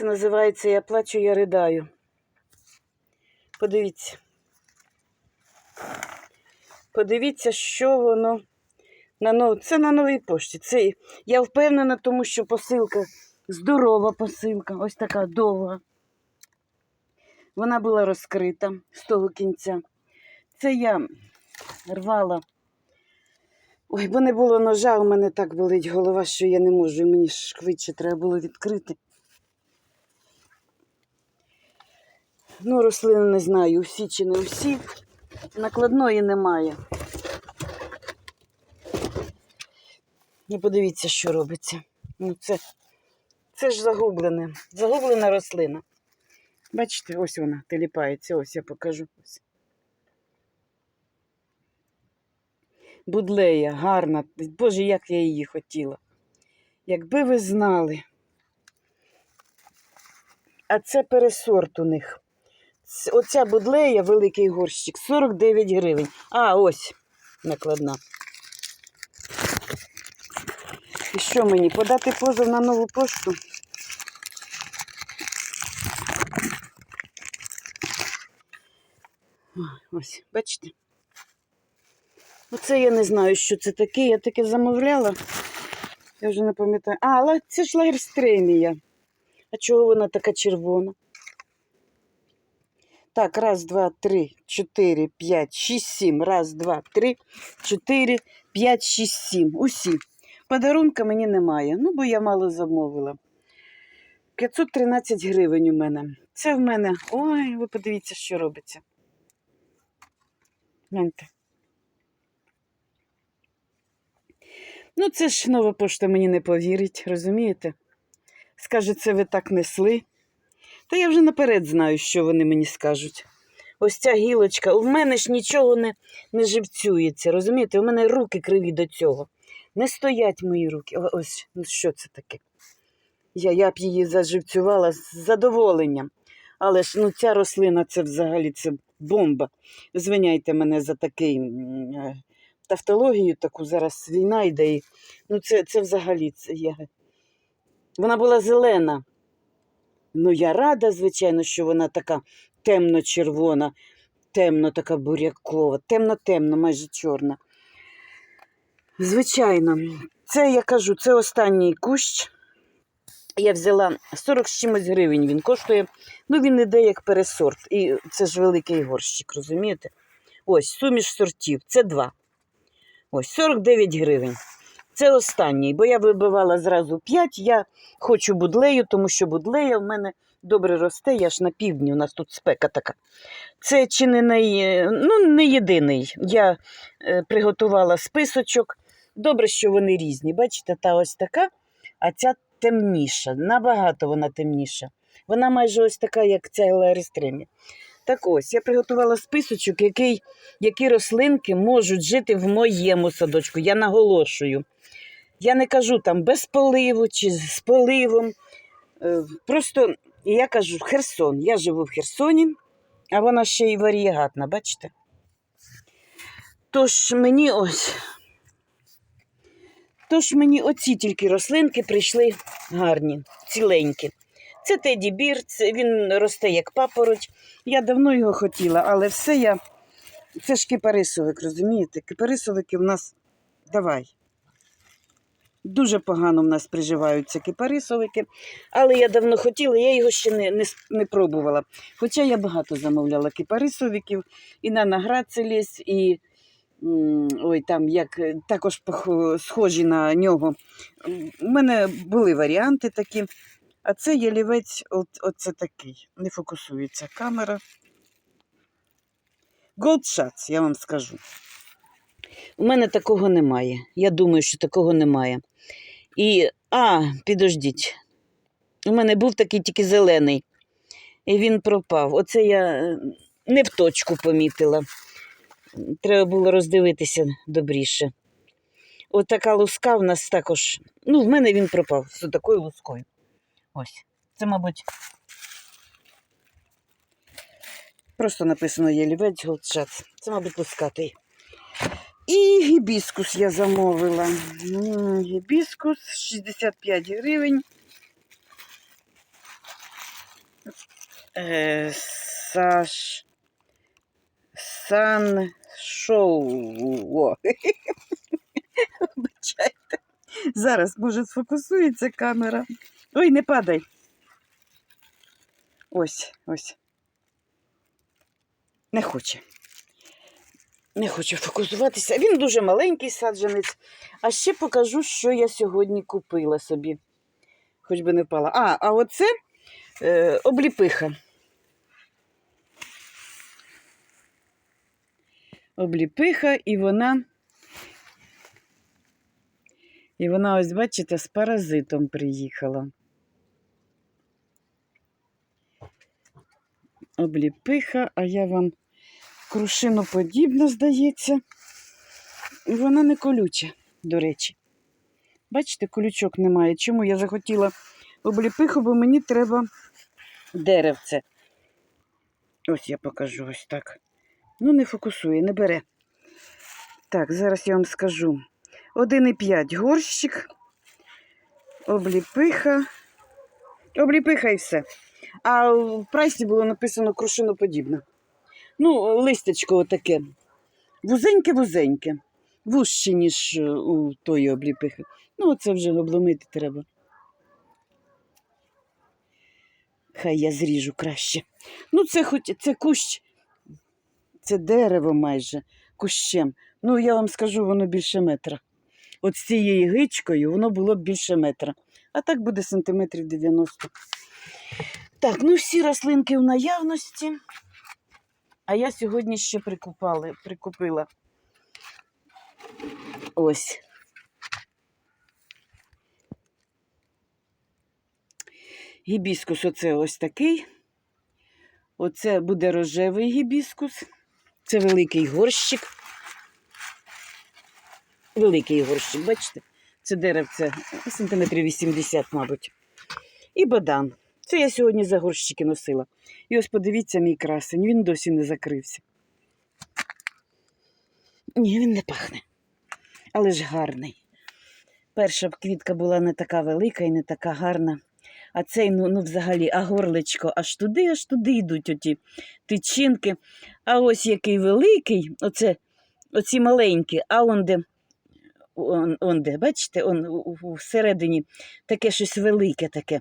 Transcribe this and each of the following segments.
Це називається Я плачу, я ридаю. Подивіться. Подивіться, що воно на нов... Це на новій пошті. Це... Я впевнена, тому що посилка здорова посилка, ось така довга. Вона була розкрита з того кінця. Це я рвала. Ой, бо не було ножа, у мене так болить голова, що я не можу, мені швидше треба було відкрити. Ну, рослини не знаю, усі чи не усі. Накладної немає. Ну, подивіться, що робиться. Ну, це, це ж загублене. Загублена рослина. Бачите, ось вона теліпається, ось я покажу. Будлея, гарна. Боже, як я її хотіла. Якби ви знали. А це пересорт у них. Оця будлея, великий горщик, 49 гривень. А, ось накладна. І що мені? Подати позов на нову пошту? Ось, бачите? Оце я не знаю, що це таке. Я таке замовляла. Я вже не пам'ятаю. А, але це ж лагерстремія. А чого вона така червона? Так, раз, два, три, чотири, п'ять, шість, сім. Раз, два, три, чотири, п'ять, шість, сім. Усі. Подарунка мені немає. Ну, бо я мало замовила. 513 гривень у мене. Це в мене. Ой, ви подивіться, що робиться. Гляньте. Ну, це ж нова пошта мені не повірить, розумієте? Скаже, це ви так несли. Та я вже наперед знаю, що вони мені скажуть. Ось ця гілочка, у мене ж нічого не, не живцюється, розумієте? У мене руки криві до цього. Не стоять мої руки. Ось, ну що це таке? Я, я б її заживцювала з задоволенням. Але ж ну, ця рослина це взагалі це бомба. Звиняйте мене за такий е, тавтологію, таку зараз війна йде. Ну, це, це взагалі це я. Вона була зелена. Ну, я рада, звичайно, що вона така темно-червона, темно така бурякова, темно-темно, майже чорна. Звичайно, це я кажу, це останній кущ. Я взяла 40 з чимось гривень він коштує. Ну, він іде як пересорт. І це ж великий горщик, розумієте? Ось, суміш сортів, це два. Ось, 49 гривень. Це останній, бо я вибивала зразу 5. Я хочу будлею, тому що будлея в мене добре росте, я ж на півдні, у нас тут спека така. Це чи не, най... ну, не єдиний. Я е, приготувала списочок. Добре, що вони різні. Бачите, та ось така, а ця темніша. Набагато вона темніша. Вона майже ось така, як ця елеристремі. Так ось, я приготувала списочок, який, які рослинки можуть жити в моєму садочку. Я наголошую. Я не кажу там без поливу чи з поливом. Е, Просто я кажу Херсон. Я живу в Херсоні, а вона ще й варієгатна, бачите? Тож мені ось. Тож мені оці тільки рослинки прийшли гарні, ціленькі. Це Теді Бір, це, він росте як папороть. Я давно його хотіла, але все я. Це ж кипарисовик, розумієте? Кипарисовики в нас давай. Дуже погано в нас приживаються кипарисовики, але я давно хотіла, я його ще не, не, не пробувала. Хоча я багато замовляла кипарисовиків і на награцеліс, і ой, там як е, також схожі на нього. У мене були варіанти такі. А це ялівець, от, оце такий. Не фокусується камера. Gold я вам скажу. У мене такого немає. Я думаю, що такого немає. І, а, підождіть. У мене був такий тільки зелений. І він пропав. Оце я е, не в точку помітила. Треба було роздивитися добріше. От така луска в нас також. Ну, в мене він пропав з такою лускою. Ось. Це, мабуть. Просто написано Єлівець Голдшац. Це, мабуть, лускатий. І гібіскус я замовила. Гібіскус 65 гривень. Е, Саш. Сан шоу. О. Вибачайте. Зараз, може, сфокусується камера. Ой, не падай. Ось, ось. Не хоче. Не хоче фокусуватися. Він дуже маленький саджанець. А ще покажу, що я сьогодні купила собі. Хоч би не впала. А, а оце е, обліпиха. Обліпиха, і вона. І вона, ось, бачите, з паразитом приїхала. Обліпиха, а я вам крушиноподібна, здається. І вона не колюча, до речі. Бачите, колючок немає. Чому я захотіла обліпиху, бо мені треба деревце. Ось я покажу ось так. Ну, не фокусує, не бере. Так, зараз я вам скажу. 1,5 горщик, обліпиха. Обліпиха і все. А в прайсі було написано крушиноподібна. Ну, листячко отаке. Вузеньке-вузеньке. Вужче, ніж е, у тої обліпихи. Ну, це вже обломити треба. Хай я зріжу краще. Ну, це хоч це кущ, це дерево майже кущем. Ну, я вам скажу, воно більше метра. От з цією гичкою воно було б більше метра. А так буде сантиметрів 90. Так, ну всі рослинки в наявності. А я сьогодні ще прикупали, прикупила. Ось. Гібіскус оце ось такий. Оце буде рожевий гібіскус. Це великий горщик. Великий горщик, бачите? Це деревце сантиметрів 80, мабуть. І бадан. Це я сьогодні за горщики носила. І ось подивіться мій красень, він досі не закрився. Ні, він не пахне. Але ж гарний. Перша б квітка була не така велика і не така гарна. А цей, ну, ну взагалі, а горличко аж туди, аж туди йдуть оті тичинки. А ось який великий, оце, оці маленькі, а он де, он, он де, бачите, он у- у- всередині таке щось велике таке,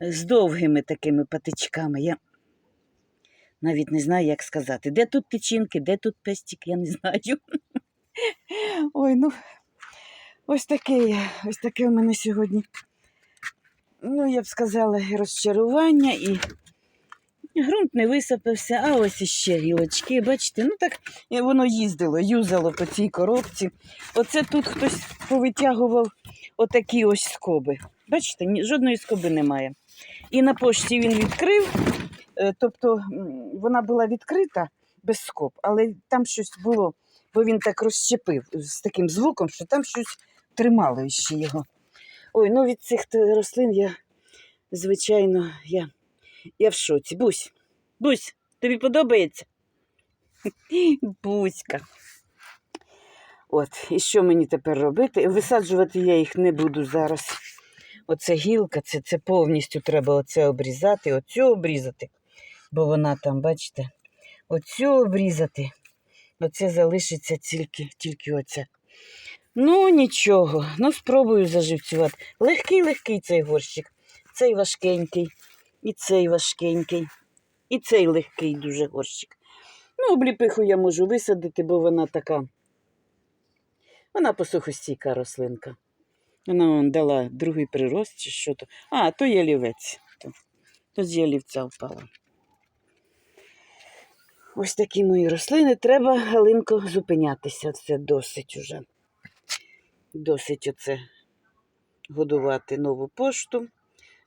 з довгими такими патичками. Я навіть не знаю, як сказати. Де тут тичинки, де тут пестик, я не знаю. Ой, ну, ось таке, ось таке у мене сьогодні. Ну, я б сказала, розчарування, і ґрунт не висипався, а ось іще гілочки. Бачите, ну так воно їздило, юзало по цій коробці. Оце тут хтось повитягував отакі ось скоби. Бачите, жодної скоби немає. І на пошті він відкрив, е, тобто вона була відкрита без скоб, але там щось було, бо він так розщепив з таким звуком, що там щось тримало ще його. Ой, ну від цих рослин я, звичайно, я, я в шоці. Бусь, Бусь, тобі подобається? Буська. От, і що мені тепер робити? Висаджувати я їх не буду зараз. Оце гілка, це, це повністю треба оце обрізати, оцю обрізати, бо вона там, бачите, оцю обрізати. Оце залишиться тільки, тільки оця. Ну, нічого, ну спробую заживцювати. Легкий, легкий цей горщик. Цей важкенький, і цей важкенький, і цей легкий дуже горщик. Ну, обліпиху я можу висадити, бо вона така. Вона посухостійка рослинка. Вона вон дала другий прирост чи що то. А, то ялівець. То, то з ялівця впала. Ось такі мої рослини. Треба, Галинко, зупинятися. Це досить уже. Досить оце годувати нову пошту.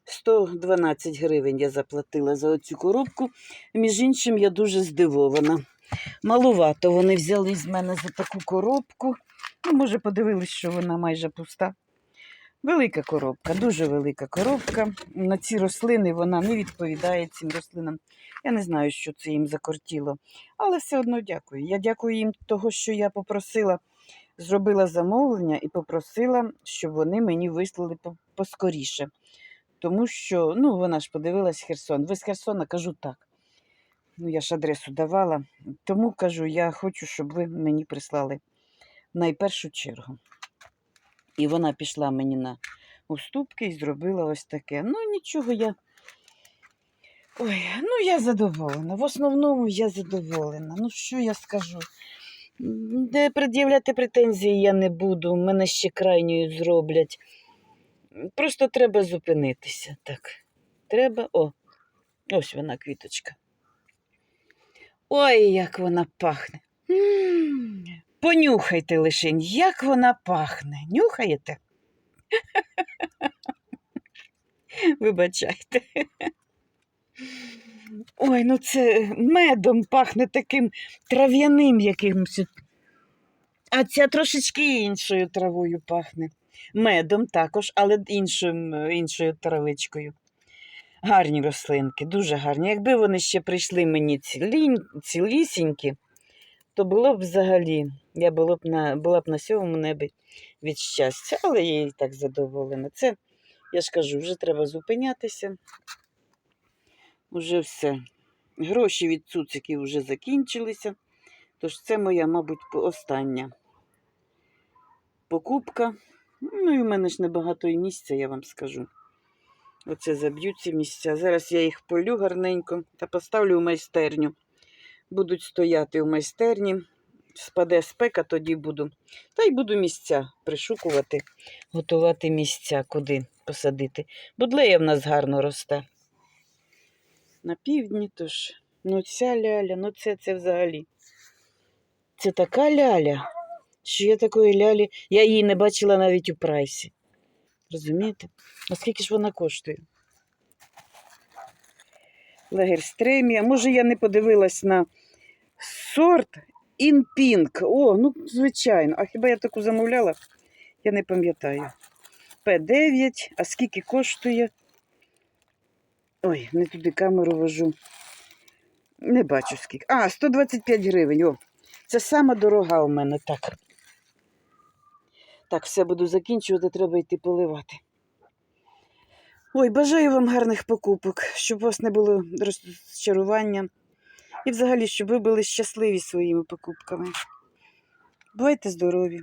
112 гривень я заплатила за оцю коробку. Між іншим, я дуже здивована. Малувато вони взяли з мене за таку коробку. Ну, може, подивились, що вона майже пуста. Велика коробка, дуже велика коробка. На ці рослини вона не відповідає цим рослинам. Я не знаю, що це їм закортіло. Але все одно дякую. Я дякую їм того, що я попросила, зробила замовлення і попросила, щоб вони мені вислали поскоріше. тому що ну, вона ж подивилась Херсон. Ви з Херсона кажу так. Ну, я ж адресу давала. Тому кажу, я хочу, щоб ви мені прислали найпершу чергу. І вона пішла мені на уступки і зробила ось таке. Ну, нічого, я. Ой, ну я задоволена. В основному я задоволена. Ну, що я скажу? Де пред'являти претензії я не буду, мене ще крайньою зроблять. Просто треба зупинитися. Так. Треба. О, ось вона квіточка. Ой, як вона пахне. М, Понюхайте лишень, як вона пахне. Нюхаєте? Вибачайте. Ой, ну це медом пахне таким трав'яним якимось. А ця трошечки іншою травою пахне. Медом також, але іншим, іншою травичкою. Гарні рослинки, дуже гарні. Якби вони ще прийшли мені цілі, цілісінькі, то було б взагалі, я було б на, була б на сьомому небі від щастя, але я і так задоволена. Це, я ж кажу, вже треба зупинятися. Уже все. Гроші від цуциків вже закінчилися. Тож це моя, мабуть, остання покупка. Ну і в мене ж небагато і місця, я вам скажу. Оце заб'ю ці місця. Зараз я їх полю гарненько та поставлю в майстерню. Будуть стояти в майстерні. Спаде спека, тоді буду. Та й буду місця пришукувати, готувати місця, куди посадити. Будлея в нас гарно росте. На півдні тож. Ну ця ляля, ну це, це взагалі. Це така ляля, що я такої лялі. Я її не бачила навіть у прайсі. Розумієте? А скільки ж вона коштує? Лагерстремія. Може, я не подивилась на сорт Pink. О, ну, звичайно. А хіба я таку замовляла? Я не пам'ятаю. П9, а скільки коштує? Ой, не туди камеру вожу. Не бачу скільки. А, 125 гривень. О, це сама дорога у мене. Так. Так, все буду закінчувати, треба йти поливати. Ой, бажаю вам гарних покупок, щоб у вас не було розчарування. І взагалі, щоб ви були щасливі своїми покупками. Бувайте здорові!